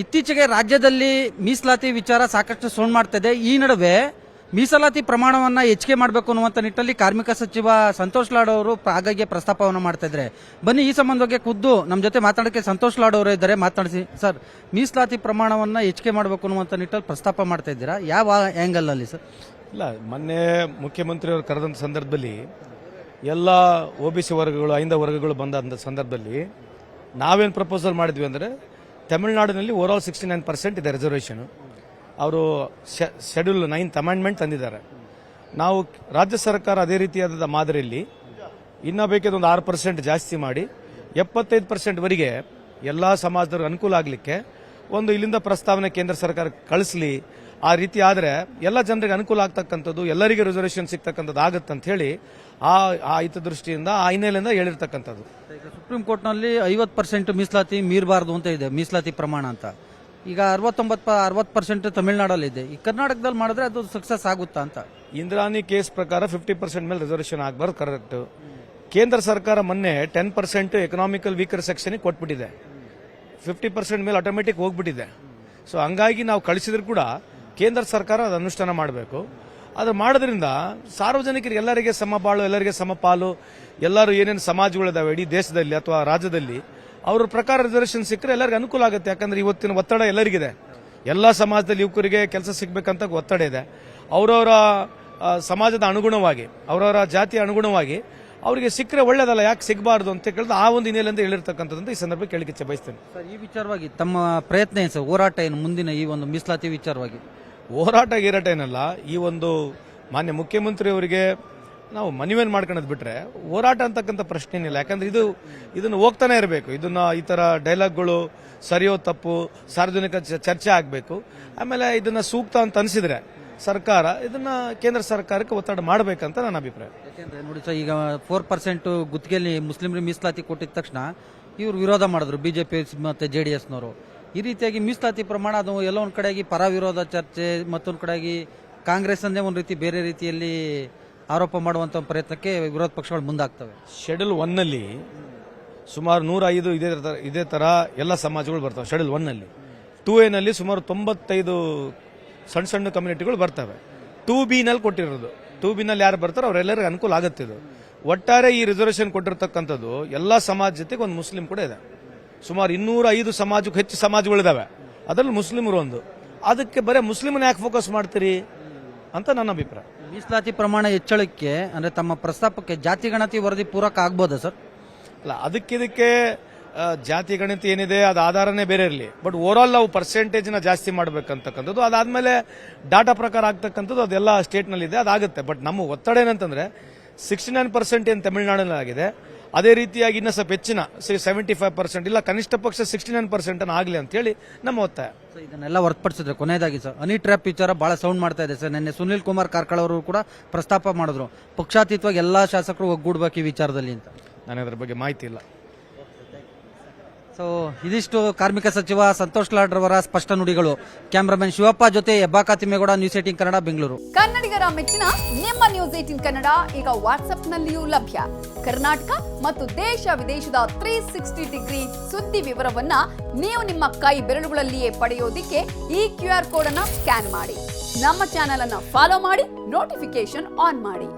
ಇತ್ತೀಚೆಗೆ ರಾಜ್ಯದಲ್ಲಿ ಮೀಸಲಾತಿ ವಿಚಾರ ಸಾಕಷ್ಟು ಸೌಂಡ್ ಮಾಡ್ತಾ ಇದೆ ಈ ನಡುವೆ ಮೀಸಲಾತಿ ಪ್ರಮಾಣವನ್ನು ಹೆಚ್ಚಿಗೆ ಮಾಡಬೇಕು ಅನ್ನುವಂಥ ನಿಟ್ಟಲ್ಲಿ ಕಾರ್ಮಿಕ ಸಚಿವ ಸಂತೋಷ್ ಲಾಡ್ ಅವರು ಆಗಾಗ್ಗೆ ಪ್ರಸ್ತಾಪವನ್ನು ಮಾಡ್ತಾ ಬನ್ನಿ, ಈ ಸಂಬಂಧವಾಗಿ ಖುದ್ದು ನಮ್ಮ ಜೊತೆ ಮಾತಾಡೋಕ್ಕೆ ಸಂತೋಷ್ ಲಾಡ್ ಅವರು ಇದ್ದಾರೆ. ಮಾತಾಡಿಸಿ. ಸರ್, ಮೀಸಲಾತಿ ಪ್ರಮಾಣವನ್ನು ಹೆಚ್ಚಿಗೆ ಮಾಡಬೇಕು ಅನ್ನುವಂಥ ನಿಟ್ಟಲ್ಲಿ ಪ್ರಸ್ತಾಪ ಮಾಡ್ತಾ ಇದ್ದೀರಾ? ಯಾವ ಆಂಗಲ್ ಅಲ್ಲಿ ಸರ್? ಇಲ್ಲ, ಮೊನ್ನೆ ಮುಖ್ಯಮಂತ್ರಿಯವರು ಕರೆದಂಥ ಸಂದರ್ಭದಲ್ಲಿ ಎಲ್ಲ ಒ ಬಿ ಸಿ ವರ್ಗಗಳು, ಐಂದ ವರ್ಗಗಳು ಬಂದಂಥ ಸಂದರ್ಭದಲ್ಲಿ ನಾವೇನು ಪ್ರಪೋಸಲ್ ಮಾಡಿದ್ವಿ ಅಂದರೆ ತಮಿಳುನಾಡಿನಲ್ಲಿ ಆಲ್ ಸಿಕ್ಸ್ಟಿ ನೈನ್ ಪರ್ಸೆಂಟ್ ಇದೆ ರಿಸರ್ವೇಷನು ಅವರು ಶೆಡ್ಯೂಲ್ ನೈನ್ತ್ ಅಮೆಂಡ್ಮೆಂಟ್ ತಂದಿದ್ದಾರೆ. ನಾವು ರಾಜ್ಯ ಸರ್ಕಾರ ಅದೇ ರೀತಿಯಾದ ಮಾದರಿಯಲ್ಲಿ ಇನ್ನೂ ಬೇಕಿದ್ರೆ ಒಂದು ಆರು ಪರ್ಸೆಂಟ್ ಜಾಸ್ತಿ ಮಾಡಿ ಎಪ್ಪತ್ತೈದು ಪರ್ಸೆಂಟ್ವರೆಗೆ ಎಲ್ಲ ಸಮಾಜದವ್ರಿಗೆ ಅನುಕೂಲ ಆಗಲಿಕ್ಕೆ ಒಂದು ಇಲ್ಲಿಂದ ಪ್ರಸ್ತಾವನೆ ಕೇಂದ್ರ ಸರ್ಕಾರ ಕಳಿಸ್ಲಿ ಆ ರೀತಿ ಆದರೆ ಎಲ್ಲ ಜನರಿಗೆ ಅನುಕೂಲ ಆಗ್ತಕ್ಕಂಥದ್ದು ಎಲ್ಲರಿಗೆ ರಿಸರ್ವೇಷನ್ ಸಿಗ್ತಕ್ಕಂಥದ್ದು ಆಗುತ್ತೆ ಅಂತ ಹೇಳಿ ಆ ಆ ಹಿತದೃಷ್ಟಿಯಿಂದ ಆ ಹಿನ್ನೆಲೆಯಿಂದ ಹೇಳಿರ್ತಕ್ಕಂಥದ್ದು. ಈಗ ಸುಪ್ರೀಂ ಕೋರ್ಟ್ನಲ್ಲಿ ಐವತ್ತು ಪರ್ಸೆಂಟ್ ಮೀಸಲಾತಿ ಮೀರಬಾರ್ದು ಅಂತ ಇದೆ ಮೀಸಲಾತಿ ಪ್ರಮಾಣ ಅಂತ. ಈಗ ಅರವತ್ತೊಂಬತ್ತು ಅರವತ್ತು ಪರ್ಸೆಂಟ್ ತಮಿಳುನಾಡಲ್ಲಿ ಇದೆ. ಈ ಕರ್ನಾಟಕದಲ್ಲಿ ಮಾಡಿದ್ರೆ ಅದು ಸಕ್ಸಸ್ ಆಗುತ್ತಾ ಅಂತ? ಇಂದ್ರಾನಿ ಕೇಸ್ ಪ್ರಕಾರ ಫಿಫ್ಟಿ ಪರ್ಸೆಂಟ್ ಮೇಲೆ ರಿಸರ್ವೇಷನ್ ಆಗಬಾರ್ದು ಕರೆಕ್ಟ್ ಕೇಂದ್ರ ಸರ್ಕಾರ ಮೊನ್ನೆ ten percent economical weaker section ಕೊಟ್ಬಿಟ್ಟಿದೆ. Fifty percent ಮೇಲೆ ಆಟೋಮೆಟಿಕ್ ಹೋಗ್ಬಿಟ್ಟಿದೆ. ಸೊ ಹಂಗಾಗಿ ನಾವು ಕಳಿಸಿದ್ರು ಕೂಡ ಕೇಂದ್ರ ಸರ್ಕಾರ ಅದು ಅನುಷ್ಠಾನ ಮಾಡಬೇಕು. ಅದು ಮಾಡೋದ್ರಿಂದ ಸಾರ್ವಜನಿಕರಿಗೆ ಎಲ್ಲರಿಗೆ ಸಮಬಾಳು ಎಲ್ಲರಿಗೆ ಸಮಪಾಲು ಎಲ್ಲರೂ ಏನೇನು ಸಮಾಜಗಳಿದಾವೆ ಇಡೀ ದೇಶದಲ್ಲಿ ಅಥವಾ ರಾಜ್ಯದಲ್ಲಿ, ಅವ್ರ ಪ್ರಕಾರ ರಿಸರ್ವೇಷನ್ ಸಿಕ್ಕರೆ ಎಲ್ಲರಿಗೂ ಅನುಕೂಲ ಆಗುತ್ತೆ. ಯಾಕಂದ್ರೆ ಇವತ್ತಿನ ಒತ್ತಡ ಎಲ್ಲರಿಗಿದೆ. ಎಲ್ಲ ಸಮಾಜದಲ್ಲಿ ಯುವಕರಿಗೆ ಕೆಲಸ ಸಿಗ್ಬೇಕಂತ ಒತ್ತಡ ಇದೆ. ಅವರವರ ಸಮಾಜದ ಅನುಗುಣವಾಗಿ, ಅವರವರ ಜಾತಿಯ ಅನುಗುಣವಾಗಿ ಅವರಿಗೆ ಸಿಕ್ಕರೆ ಒಳ್ಳೇದಲ್ಲ ಯಾಕೆ ಸಿಗಬಾರ್ದು ಅಂತ ಕೇಳಿದ್ರೆ ಆ ಒಂದು ಹಿನ್ನೆಲೆಯಿಂದ ಹೇಳಿರ್ತಕ್ಕಂಥದ್ದು ಈ ಸಂದರ್ಭ ಕೇಳಿಕೆ ಬಯಸ್ತೇನೆ ಸರ್ ಈ ವಿಚಾರವಾಗಿ ತಮ್ಮ ಪ್ರಯತ್ನ ಏನು ಸರ್? ಹೋರಾಟ ಏನು ಮುಂದಿನ ಈ ಒಂದು ಮೀಸಲಾತಿ ವಿಚಾರವಾಗಿ? ಹೋರಾಟ ಗೀರಾಟ ಏನಲ್ಲ ಈ ಒಂದು ಮಾನ್ಯ ಮುಖ್ಯಮಂತ್ರಿಯವರಿಗೆ ನಾವು ಮನವಿಯನ್ನು ಮಾಡ್ಕೊಳ್ಳೋದು ಬಿಟ್ರೆ ಹೋರಾಟ ಅಂತಕ್ಕಂಥ ಪ್ರಶ್ನೆ ಏನಿಲ್ಲ. ಯಾಕಂದ್ರೆ ಇದು ಇದನ್ನು ಹೋಗ್ತಾನೆ ಇರಬೇಕು. ಇದನ್ನ ಈ ತರ ಡೈಲಾಗ್ಗಳು ಸರಿಯೋ ತಪ್ಪು ಸಾರ್ವಜನಿಕ ಚರ್ಚೆ ಆಗಬೇಕು. ಆಮೇಲೆ ಇದನ್ನ ಸೂಕ್ತ ಅಂತ ಅನಿಸಿದ್ರೆ ಸರ್ಕಾರ ಇದನ್ನ ಕೇಂದ್ರ ಸರ್ಕಾರಕ್ಕೆ ಒತ್ತಡ ಮಾಡಬೇಕಂತ ನನ್ನ ಅಭಿಪ್ರಾಯ. ಯಾಕೆಂದ್ರೆ ನೋಡಿ ಸರ್ ಈಗ ಫೋರ್ ಪರ್ಸೆಂಟ್ ಗುತ್ತಿಗೆಯಲ್ಲಿ ಮುಸ್ಲಿಮರಿಗೆ ಮೀಸಲಾತಿ ಕೊಟ್ಟಿದ ತಕ್ಷಣ ಇವರು ವಿರೋಧ ಮಾಡಿದ್ರು ಬಿಜೆಪಿ ಮತ್ತೆ ಜೆ ಡಿ ಎಸ್ನವರು ಈ ರೀತಿಯಾಗಿ ಮೀಸಲಾತಿ ಪ್ರಮಾಣ ಅದು ಎಲ್ಲ ಒಂದು ಕಡೆಯಾಗಿ ಪರ ವಿರೋಧ ಚರ್ಚೆ ಮತ್ತೊಂದು ಕಡೆಯಾಗಿ ಕಾಂಗ್ರೆಸ್ ಅಂದೇ ಒಂದು ರೀತಿ ಬೇರೆ ರೀತಿಯಲ್ಲಿ ಆರೋಪ ಮಾಡುವಂಥ ಪ್ರಯತ್ನಕ್ಕೆ ವಿರೋಧ ಪಕ್ಷಗಳು ಮುಂದಾಗ್ತವೆ. ಶೆಡ್ಯೂಲ್ ಒನ್ನಲ್ಲಿ ಸುಮಾರು ನೂರ ಐದು ಇದೇ ತರ ಇದೇ ಥರ ಎಲ್ಲ ಸಮಾಜಗಳು ಬರ್ತವೆ ಶೆಡ್ಯೂಲ್ ಒನ್ನಲ್ಲಿ ಟೂ ಎನಲ್ಲಿ ಸುಮಾರು ತೊಂಬತ್ತೈದು ಸಣ್ಣ ಸಣ್ಣ ಕಮ್ಯುನಿಟಿಗಳು ಬರ್ತವೆ. ಟೂ ಬಿನಲ್ಲಿ ಕೊಟ್ಟಿರೋದು. ಟೂ ಬಿನಲ್ಲಿ ಯಾರು ಬರ್ತಾರೋ ಅವರೆಲ್ಲರಿಗೂ ಅನುಕೂಲ ಆಗುತ್ತೆ ಇದು. ಒಟ್ಟಾರೆ ಈ ರಿಸರ್ವೇಷನ್ ಕೊಟ್ಟಿರ್ತಕ್ಕಂಥದ್ದು ಎಲ್ಲ ಸಮಾಜ ಜೊತೆಗೆ ಒಂದು ಮುಸ್ಲಿಂ ಕೂಡ ಇದೆ. ಸುಮಾರು ಇನ್ನೂರ ಐದು ಸಮಾಜಕ್ಕೆ ಹೆಚ್ಚು ಸಮಾಜಗಳಿದಾವೆ ಅದರಲ್ಲಿ ಮುಸ್ಲಿಮರು ಒಂದು. ಅದಕ್ಕೆ ಬರೀ ಮುಸ್ಲಿಮನ್ನ ಯಾಕೆ ಫೋಕಸ್ ಮಾಡ್ತೀರಿ ಅಂತ ನನ್ನ ಅಭಿಪ್ರಾಯ. ಮೀಸಲಾತಿ ಪ್ರಮಾಣ ಹೆಚ್ಚಳಕ್ಕೆ ಅಂದರೆ ತಮ್ಮ ಪ್ರಸ್ತಾಪಕ್ಕೆ ಜಾತಿ ಗಣತಿ ವರದಿ ಪೂರಕ ಆಗ್ಬೋದಾ ಸರ್? ಅಲ್ಲ ಅದಕ್ಕಿದಕ್ಕೆ ಜಾತಿ ಗಣಿತ ಏನಿದೆ ಅದು ಆಧಾರನೇ ಬೇರೆ ಇರಲಿ. ಬಟ್ ಓವರ್ ಆಲ್ ನಾವು ಪರ್ಸೆಂಟೇಜ್ನ ಜಾಸ್ತಿ ಮಾಡಬೇಕಂತಕ್ಕಂಥದ್ದು ಅದಾದಮೇಲೆ ಡಾಟಾ ಪ್ರಕಾರ ಆಗ್ತಕ್ಕಂಥದ್ದು ಅದೆಲ್ಲ ಸ್ಟೇಟ್ನಲ್ಲಿದೆ ಅದಾಗುತ್ತೆ. ಬಟ್ ನಮ್ಮ ಒತ್ತಡ ಏನಂತಂದ್ರೆ ಸಿಕ್ಸ್ಟಿ ನೈನ್ ಪರ್ಸೆಂಟ್ ಏನು ತಮಿಳುನಾಡಿನಲ್ಲಿ ಆಗಿದೆ ಅದೇ ರೀತಿಯಾಗಿ ಇನ್ನೂ ಸ್ವಲ್ಪ ಹೆಚ್ಚಿನ ಸೆವೆಂಟಿ ಫೈವ್ ಪರ್ಸೆಂಟ್ ಇಲ್ಲ ಕನಿಷ್ಠ ಪಕ್ಷ ಸಿಕ್ಸ್ಟಿ ನೈನ್ ಪರ್ಸೆಂಟ್ ಆಗಲಿ ಅಂತೇಳಿ ನಮ್ಮ ಒತ್ತಾಯ. ಇದನ್ನೆಲ್ಲ ಹೊರತುಪಡಿಸಿದ್ರೆ ಕೊನೆಯದಾಗಿ ಸರ್ ಅನಿ ಟ್ರ್ಯಾಪ್ ವಿಚಾರ ಬಹಳ ಸೌಂಡ್ ಮಾಡ್ತಾ ಇದೆ ಸರ್. ನಿನ್ನೆ ಸುನಿಲ್ ಕುಮಾರ್ ಕಾರ್ಕಳ ಅವರು ಕೂಡ ಪ್ರಸ್ತಾಪ ಮಾಡಿದ್ರು. ಪಕ್ಷಾತೀತವಾಗಿ ಎಲ್ಲ ಶಾಸಕರು ಒಗ್ಗೂಡ್ಬೇಕು ಈ ವಿಚಾರದಲ್ಲಿ ಅಂತ. ನನಗೆ ಅದ್ರ ಬಗ್ಗೆ ಮಾಹಿತಿ ಇಲ್ಲ. ಸೊ ಇದಿಷ್ಟು ಕಾರ್ಮಿಕ ಸಚಿವ ಸಂತೋಷ್ ಲಾಡ್ರವರ ಸ್ಪಷ್ಟ ನುಡಿಗಳು. ಕ್ಯಾಮ್ರಾಮನ್ ಶಿವಪ್ಪ ಜೊತೆ ಹೆಬ್ಬಾಕ ತಿಮ್ಮೇಗೌಡ, ನ್ಯೂಸ್ ಏಟಿಂಗ್ ಕನ್ನಡ, ಬೆಂಗಳೂರು. ಕನ್ನಡಿಗರ ಮೆಚ್ಚಿನ, ನಿಮ್ಮ ನ್ಯೂಸ್ ಏಟಿನ್ ಕನ್ನಡ ಈಗ ವಾಟ್ಸ್ಆಪ್ನಲ್ಲಿಯೂ ಲಭ್ಯ. ಕರ್ನಾಟಕ ಮತ್ತು ದೇಶ ವಿದೇಶದ ತ್ರೀ ಸಿಕ್ಸ್ಟಿ ಡಿಗ್ರಿ ಸುದ್ದಿ ವಿವರವನ್ನ ನೀವು ನಿಮ್ಮ ಕೈ ಬೆರಳುಗಳಲ್ಲಿಯೇ ಪಡೆಯೋದಿಕ್ಕೆ ಈ ಕ್ಯೂ ಆರ್ ಕೋಡ್ ಸ್ಕ್ಯಾನ್ ಮಾಡಿ. ನಮ್ಮ ಚಾನೆಲ್ ಅನ್ನ ಫಾಲೋ ಮಾಡಿ ನೋಟಿಫಿಕೇಶನ್ ಆನ್ ಮಾಡಿ.